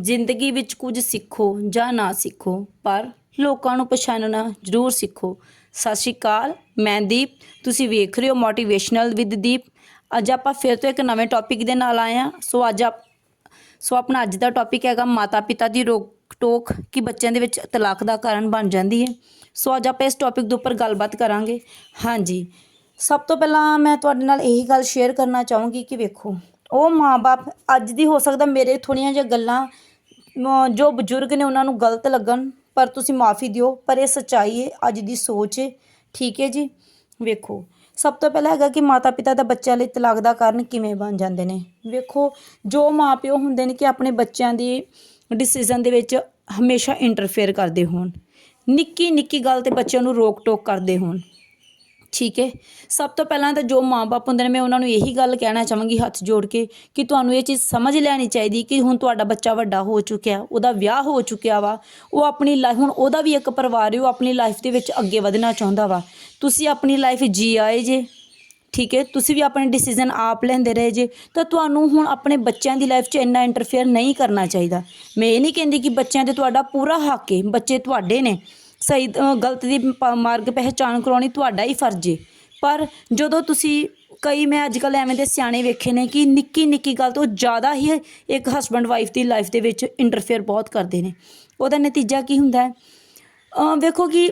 ਜ਼ਿੰਦਗੀ ਵਿੱਚ ਕੁਝ ਸਿੱਖੋ ਜਾਂ ਨਾ ਸਿੱਖੋ, ਪਰ ਲੋਕਾਂ ਨੂੰ ਪਛਾਣਨਾ ਜ਼ਰੂਰ ਸਿੱਖੋ। ਸਤਿ ਸ਼੍ਰੀ ਅਕਾਲ, ਮੈਂ ਦੀਪ। ਤੁਸੀਂ ਵੇਖ ਰਹੇ ਹੋ ਮੋਟੀਵੇਸ਼ਨਲ ਵਿਦ ਦੀਪ। ਅੱਜ ਆਪਾਂ ਫਿਰ ਤੋਂ ਇੱਕ ਨਵੇਂ ਟੌਪਿਕ ਦੇ ਨਾਲ ਆਏ ਹਾਂ। ਸੋ ਅੱਜ ਆਪ ਸੋ ਆਪਣਾ ਅੱਜ ਦਾ ਟੌਪਿਕ ਹੈਗਾ ਮਾਤਾ ਪਿਤਾ ਦੀ ਰੋਕ ਟੋਕ ਕਿ ਬੱਚਿਆਂ ਦੇ ਵਿੱਚ ਤਲਾਕ ਦਾ ਕਾਰਨ ਬਣ ਜਾਂਦੀ ਹੈ। ਸੋ ਅੱਜ ਆਪਾਂ ਇਸ ਟੌਪਿਕ ਦੇ ਉੱਪਰ ਗੱਲਬਾਤ ਕਰਾਂਗੇ। ਹਾਂਜੀ। ਸਭ ਤੋਂ ਪਹਿਲਾਂ ਮੈਂ ਤੁਹਾਡੇ ਨਾਲ ਇਹੀ ਗੱਲ ਸ਼ੇਅਰ ਕਰਨਾ ਚਾਹੂੰਗੀ ਕਿ ਵੇਖੋ ਉਹ ਮਾਂ ਬਾਪ ਅੱਜ ਦੀ ਹੋ ਸਕਦਾ ਮੇਰੇ ਥੋੜ੍ਹੀਆਂ ਜਿਹੀਆਂ ਗੱਲਾਂ ਮ- ਜੋ ਬਜ਼ੁਰਗ ਨੇ ਉਹਨਾਂ ਨੂੰ ਗਲਤ ਲੱਗਣ, ਪਰ ਤੁਸੀਂ ਮਾਫੀ ਦਿਓ, ਪਰ ਇਹ ਸੱਚਾਈ ਹੈ, ਅੱਜ ਦੀ ਸੋਚ ਹੈ। ਠੀਕ ਹੈ ਜੀ? ਵੇਖੋ, ਸਭ ਤੋਂ ਪਹਿਲਾਂ ਹੈਗਾ ਕਿ ਮਾਤਾ ਪਿਤਾ ਦਾ ਬੱਚਿਆਂ ਲਈ ਤਲਾਕ ਦਾ ਕਾਰਨ ਕਿਵੇਂ ਬਣ ਜਾਂਦੇ ਨੇ। ਵੇਖੋ, ਜੋ ਮਾਪਿਓ ਹੁੰਦੇ ਨੇ ਕਿ ਆਪਣੇ ਬੱਚਿਆਂ ਦੀ ਡਿਸੀਜਨ ਦੇ ਵਿੱਚ ਹਮੇਸ਼ਾ ਇੰਟਰਫੇਅਰ ਕਰਦੇ ਹੋਣ। ਨਿੱਕੀ ਨਿੱਕੀ ਗੱਲ ਤੇ ਬੱਚਿਆਂ ਨੂੰ ਰੋਕ ਟੋਕ ਕਰਦੇ ਹੋਣ। ਠੀਕ ਹੈ। ਸਭ ਤੋਂ ਪਹਿਲਾਂ ਤਾਂ ਜੋ ਮਾਪੇ ਹੁੰਦੇ ਨੇ, ਮੈਂ ਉਹਨਾਂ ਨੂੰ ਇਹੀ ਗੱਲ ਕਹਿਣਾ ਚਾਹਾਂਗੀ ਹੱਥ ਜੋੜ ਕੇ ਕਿ ਤੁਹਾਨੂੰ ਇਹ ਚੀਜ਼ ਸਮਝ ਲੈਣੀ ਚਾਹੀਦੀ ਕਿ ਹੁਣ ਤੁਹਾਡਾ ਬੱਚਾ ਵੱਡਾ ਹੋ ਚੁੱਕਿਆ, ਉਹਦਾ ਵਿਆਹ ਹੋ ਚੁੱਕਿਆ ਵਾ, ਉਹ ਆਪਣੀ ਲਾਈਫ ਹੁਣ ਉਹਦਾ ਵੀ ਇੱਕ ਪਰਿਵਾਰ ਹੈ, ਉਹ ਆਪਣੀ ਲਾਈਫ ਦੇ ਵਿੱਚ ਅੱਗੇ ਵਧਣਾ ਚਾਹੁੰਦਾ ਵਾ। ਤੁਸੀਂ ਆਪਣੀ ਲਾਈਫ ਜੀ ਆਏ ਜੇ, ਠੀਕ ਹੈ। ਤੁਸੀਂ ਵੀ ਆਪਣੇ ਡਿਸੀਜਨ ਆਪ ਲੈਂਦੇ ਰਹੇ ਜੇ, ਤਾਂ ਤੁਹਾਨੂੰ ਹੁਣ ਆਪਣੇ ਬੱਚਿਆਂ ਦੀ ਲਾਈਫ 'ਚ ਇੰਨਾ ਇੰਟਰਫੇਅਰ ਨਹੀਂ ਕਰਨਾ ਚਾਹੀਦਾ। ਮੈਂ ਇਹ ਨਹੀਂ ਕਹਿੰਦੀ ਕਿ ਬੱਚਿਆਂ ਤੇ ਤੁਹਾਡਾ ਪੂਰਾ ਹੱਕ ਹੈ, ਬੱਚੇ ਤੁਹਾਡੇ ਨੇ। ਸਹੀ ਗਲਤ ਦੀ ਪ- ਮਾਰਗ ਪਹਿਚਾਣ ਕਰਾਉਣੀ ਤੁਹਾਡਾ ਹੀ ਫਰਜ਼ ਏ। ਪਰ ਜਦੋਂ ਤੁਸੀਂ ਕਈ, ਮੈਂ ਅੱਜ ਕੱਲ੍ਹ ਐਵੇਂ ਦੇ ਸਿਆਣੇ ਵੇਖੇ ਨੇ ਕਿ ਨਿੱਕੀ ਨਿੱਕੀ ਗੱਲ ਤੋਂ ਜ਼ਿਆਦਾ ਹੀ ਇੱਕ ਹਸਬੰਡ ਵਾਈਫ ਦੀ ਲਾਈਫ ਦੇ ਵਿੱਚ ਇੰਟਰਫੇਅਰ ਬਹੁਤ ਕਰਦੇ ਨੇ। ਉਹਦਾ ਨਤੀਜਾ ਕੀ ਹੁੰਦਾ ਹੈ? ਵੇਖੋ ਕਿ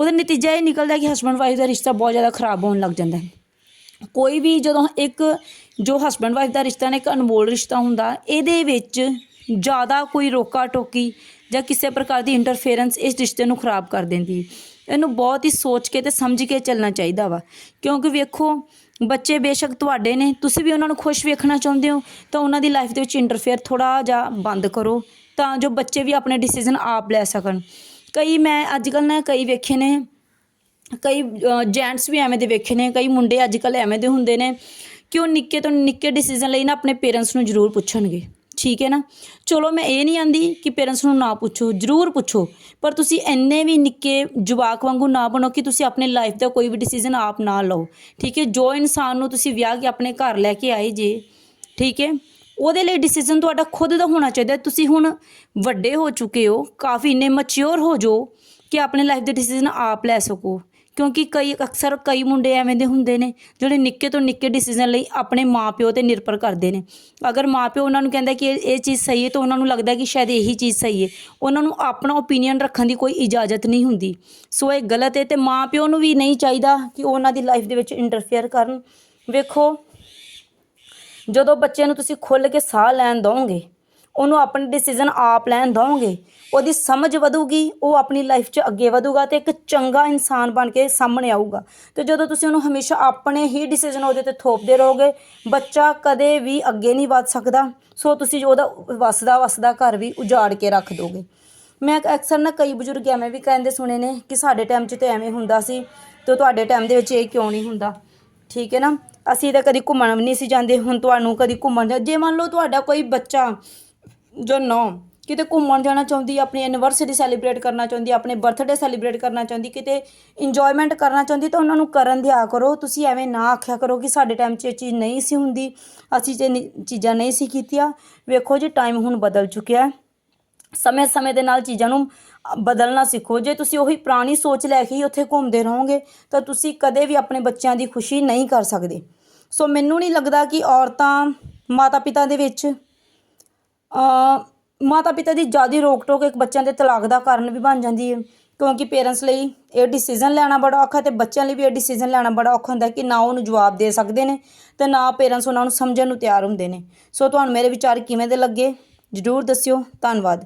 ਉਹਦਾ ਨਤੀਜਾ ਇਹ ਨਿਕਲਦਾ ਕਿ ਹਸਬੰਡ ਵਾਈਫ ਦਾ ਰਿਸ਼ਤਾ ਬਹੁਤ ਜ਼ਿਆਦਾ ਖਰਾਬ ਹੋਣ ਲੱਗ ਜਾਂਦਾ ਹੈ। ਕੋਈ ਵੀ ਜਦੋਂ ਇੱਕ, ਜੋ ਹਸਬੰਡ ਵਾਈਫ ਦਾ ਰਿਸ਼ਤਾ ਨੇ ਇੱਕ ਅਨਮੋਲ ਰਿਸ਼ਤਾ ਹੁੰਦਾ, ਇਹਦੇ ਵਿੱਚ ਜ਼ਿਆਦਾ ਕੋਈ ਰੋਕਾ ਟੋਕੀ ਜਾਂ ਕਿਸੇ ਪ੍ਰਕਾਰ ਦੀ ਇੰਟਰਫੇਰੈਂਸ ਇਸ ਰਿਸ਼ਤੇ ਨੂੰ ਖਰਾਬ ਕਰ ਦਿੰਦੀ। ਇਹਨੂੰ ਬਹੁਤ ਹੀ ਸੋਚ ਕੇ ਤੇ ਸਮਝ ਕੇ ਚੱਲਣਾ ਚਾਹੀਦਾ ਵਾ। ਕਿਉਂਕਿ ਵੇਖੋ, ਬੱਚੇ ਬੇਸ਼ੱਕ ਤੁਹਾਡੇ ਨੇ, ਤੁਸੀਂ ਵੀ ਉਹਨਾਂ ਨੂੰ ਖੁਸ਼ ਵੇਖਣਾ ਚਾਹੁੰਦੇ ਹੋ, ਤਾਂ ਉਹਨਾਂ ਦੀ ਲਾਈਫ ਦੇ ਵਿੱਚ ਇੰਟਰਫੇਅਰ ਥੋੜਾ ਜਿਹਾ ਬੰਦ ਕਰੋ, ਤਾਂ ਜੋ ਬੱਚੇ ਵੀ ਆਪਣੇ ਡਿਸੀਜਨ ਆਪ ਲੈ ਸਕਣ। ਕਈ ਮੈਂ ਅੱਜ ਕੱਲ੍ਹ ਨਾ ਕਈ ਵੇਖੇ ਨੇ, ਕਈ ਜੈਂਟਸ ਵੀ ਐਵੇਂ ਦੇ ਵੇਖੇ ਨੇ, ਕਈ ਮੁੰਡੇ ਅੱਜ ਕੱਲ੍ਹ ਐਵੇਂ ਦੇ ਹੁੰਦੇ ਨੇ ਕਿ ਉਹ ਨਿੱਕੇ ਤੋਂ ਨਿੱਕੇ ਡਿਸੀਜਨ ਲਈ ਨਾ ਆਪਣੇ ਪੇਰੈਂਟਸ ਨੂੰ ਜ਼ਰੂਰ ਪੁੱਛਣਗੇ। ਠੀਕ ਹੈ ਨਾ? ਚਲੋ ਮੈਂ ਇਹ ਨਹੀਂ ਆਂਦੀ ਕਿ ਪੇਰੈਂਟਸ ਨੂੰ ਨਾ ਪੁੱਛੋ, ਜ਼ਰੂਰ ਪੁੱਛੋ, ਪਰ ਤੁਸੀਂ ਇੰਨੇ ਵੀ ਨਿੱਕੇ ਜਵਾਕ ਵਾਂਗੂ ਨਾ ਬਣੋ ਕਿ ਤੁਸੀਂ ਆਪਣੇ ਲਾਈਫ ਦਾ ਕੋਈ ਵੀ ਡਿਸੀਜਨ ਆਪ ਨਾ ਲਓ। ਠੀਕ ਹੈ? ਜੋ ਇਨਸਾਨ ਨੂੰ ਤੁਸੀਂ ਵਿਆਹ ਕੇ ਆਪਣੇ ਘਰ ਲੈ ਕੇ ਆਏ ਜੇ, ਠੀਕ ਹੈ? ਉਹਦੇ ਲਈ ਡਿਸੀਜਨ ਤੁਹਾਡਾ ਖੁਦ ਦਾ ਹੋਣਾ ਚਾਹੀਦਾ। ਤੁਸੀਂ ਹੁਣ ਵੱਡੇ ਹੋ ਚੁੱਕੇ ਹੋ, ਕਾਫੀ ਇੰਨੇ ਮੈਚੁਰ ਹੋ ਜੋ ਕਿ ਆਪਣੇ ਲਾਈਫ ਦੇ ਡਿਸੀਜਨ ਆਪ ਲੈ ਸਕੋ। ਕਿਉਂਕਿ ਕਈ ਅਕਸਰ ਕਈ ਮੁੰਡੇ ਐਵੇਂ ਦੇ ਹੁੰਦੇ ਨੇ ਜਿਹੜੇ ਨਿੱਕੇ ਤੋਂ ਨਿੱਕੇ ਡਿਸੀਜਨ ਲਈ ਆਪਣੇ ਮਾਪਿਓ ਤੇ ਨਿਰਭਰ ਕਰਦੇ ਨੇ। ਅਗਰ ਮਾਪਿਓ ਉਹਨਾਂ ਨੂੰ ਕਹਿੰਦਾ ਕਿ ਇਹ ਚੀਜ਼ ਸਹੀ ਹੈ ਤਾਂ ਉਹਨਾਂ ਨੂੰ ਲੱਗਦਾ ਕਿ ਸ਼ਾਇਦ ਇਹੀ ਚੀਜ਼ ਸਹੀ ਹੈ। ਉਹਨਾਂ ਨੂੰ ਆਪਣਾ ਓਪੀਨੀਅਨ ਰੱਖਣ ਦੀ ਕੋਈ ਇਜਾਜ਼ਤ ਨਹੀਂ ਹੁੰਦੀ। ਸੋ ਇਹ ਗਲਤ ਹੈ ਤੇ ਮਾਪਿਓ ਨੂੰ ਵੀ ਨਹੀਂ ਚਾਹੀਦਾ ਕਿ ਉਹ ਉਹਨਾਂ ਦੀ ਲਾਈਫ ਦੇ ਵਿੱਚ ਇੰਟਰਫੇਅਰ ਕਰਨ। ਵੇਖੋ, ਜਦੋਂ ਬੱਚੇ ਨੂੰ ਤੁਸੀਂ ਖੁੱਲ੍ਹ ਕੇ ਸਾਹ ਲੈਣ ਦਓਗੇ ਉਹਨੂੰ ਆਪਣੇ ਡਿਸੀਜਨ ਆਪ ਲੈਣ ਦਓਗੇ ਉਹਦੀ ਸਮਝ ਵਧੂਗੀ, ਉਹ ਆਪਣੀ ਲਾਈਫ 'ਚ ਅੱਗੇ ਵਧੂਗਾ ਤੇ ਇੱਕ ਚੰਗਾ ਇਨਸਾਨ ਬਣ ਕੇ ਸਾਹਮਣੇ ਆਊਗਾ। ਤੇ ਜਦੋਂ ਤੁਸੀਂ ਉਹਨੂੰ ਹਮੇਸ਼ਾ ਆਪਣੇ ਹੀ ਡਿਸੀਜਨ ਉਹਦੇ ਤੇ ਥੋਪਦੇ ਰਹੋਗੇ, ਬੱਚਾ ਕਦੇ ਵੀ ਅੱਗੇ ਨਹੀਂ ਵੱਧ ਸਕਦਾ। ਸੋ ਤੁਸੀਂ ਉਹਦਾ ਵਸਦਾ ਵਸਦਾ ਘਰ ਵੀ ਉਜਾੜ ਕੇ ਰੱਖ ਦੋਗੇ। ਮੈਂ ਅਕਸਰ ਨਾ ਕਈ ਬਜ਼ੁਰਗ ਐਵੇਂ ਵੀ ਕਹਿੰਦੇ ਸੁਣੇ ਨੇ ਕਿ ਸਾਡੇ ਟਾਈਮ 'ਚ ਤੇ ਐਵੇਂ ਹੁੰਦਾ ਸੀ ਤੇ ਤੁਹਾਡੇ ਟਾਈਮ ਦੇ ਵਿੱਚ ਇਹ ਕਿਉਂ ਨਹੀਂ ਹੁੰਦਾ? ਠੀਕ ਹੈ ਨਾ? ਅਸੀਂ ਤਾਂ ਕਦੀ ਘੁੰਮਣ ਵੀ ਨਹੀਂ ਸੀ ਜਾਂਦੇ, ਹੁਣ ਤੁਹਾਨੂੰ ਕਦੀ ਘੁੰਮਣ ਜੇ ਮੰਨ ਲਓ ਤੁਹਾਡਾ ਕੋਈ ਬੱਚਾ ਜੋ ਨੌ, ਕਿਤੇ ਘੁੰਮਣ ਜਾਣਾ ਚਾਹੁੰਦੀ, ਆਪਣੀ ਐਨੀਵਰਸਰੀ ਸੈਲੀਬ੍ਰੇਟ ਕਰਨਾ ਚਾਹੁੰਦੀ, ਆਪਣੇ ਬਰਥਡੇ ਸੈਲੀਬ੍ਰੇਟ ਕਰਨਾ ਚਾਹੁੰਦੀ, ਕਿਤੇ ਇੰਜੋਇਮੈਂਟ ਕਰਨਾ ਚਾਹੁੰਦੀ, ਤਾਂ ਉਹਨਾਂ ਨੂੰ ਕਰਨ ਦਿਆ ਕਰੋ। ਤੁਸੀਂ ਐਵੇਂ ਨਾ ਆਖਿਆ ਕਰੋ ਕਿ ਸਾਡੇ ਟਾਈਮ 'ਚ ਇਹ ਚੀਜ਼ ਨਹੀਂ ਸੀ ਹੁੰਦੀ। ਅਸੀਂ ਜੇ ਚੀਜ਼ਾਂ ਨਹੀਂ ਸੀ ਕੀਤੀਆਂ। ਵੇਖੋ ਜੀ ਟਾਈਮ ਹੁਣ ਬਦਲ ਚੁੱਕਿਆ ਹੈ। ਸਮੇਂ ਸਮੇਂ ਦੇ ਨਾਲ ਚੀਜ਼ਾਂ ਨੂੰ ਬਦਲਣਾ ਸਿੱਖੋ। ਜੇ ਤੁਸੀਂ ਉਹੀ ਪੁਰਾਣੀ ਸੋਚ ਲੈ ਕੇ ਹੀ ਉੱਥੇ ਘੁੰਮਦੇ ਰਹੋਗੇ, ਤਾਂ ਤੁਸੀਂ ਕਦੇ ਵੀ ਆਪਣੇ ਬੱਚਿਆਂ ਦੀ ਖੁਸ਼ੀ ਨਹੀਂ ਕਰ ਸਕਦੇ। ਸੋ ਮੈਨੂੰ ਨਹੀਂ ਲੱਗਦਾ ਕਿ ਔਰਤਾਂ ਮਾਤਾ ਪਿਤਾ ਦੇ ਵਿੱਚ ਮਾਤਾ ਪਿਤਾ ਦੀ ਜ਼ਿਆਦਾ ਰੋਕ ਟੋਕ ਇੱਕ ਬੱਚਿਆਂ ਦੇ ਤਲਾਕ ਦਾ ਕਾਰਨ ਵੀ ਬਣ ਜਾਂਦੀ ਹੈ, ਕਿਉਂਕਿ ਪੇਰੈਂਟਸ ਲਈ ਇਹ ਡਿਸੀਜਨ ਲੈਣਾ ਬੜਾ ਔਖਾ ਤੇ ਬੱਚਿਆਂ ਲਈ ਵੀ ਇਹ ਡਿਸੀਜਨ ਲੈਣਾ ਬੜਾ ਔਖਾ ਹੁੰਦਾ ਕਿ ਨਾ ਉਹਨੂੰ ਜਵਾਬ ਦੇ ਸਕਦੇ ਨੇ ਤੇ ਨਾ ਪੇਰੈਂਟਸ ਉਹਨਾਂ ਨੂੰ ਸਮਝਣ ਨੂੰ ਤਿਆਰ ਹੁੰਦੇ ਨੇ। ਸੋ ਤੁਹਾਨੂੰ ਮੇਰੇ ਵਿਚਾਰ ਕਿਵੇਂ ਦੇ ਲੱਗੇ? ਜਰੂਰ ਦੱਸਿਓ। ਧੰਨਵਾਦ।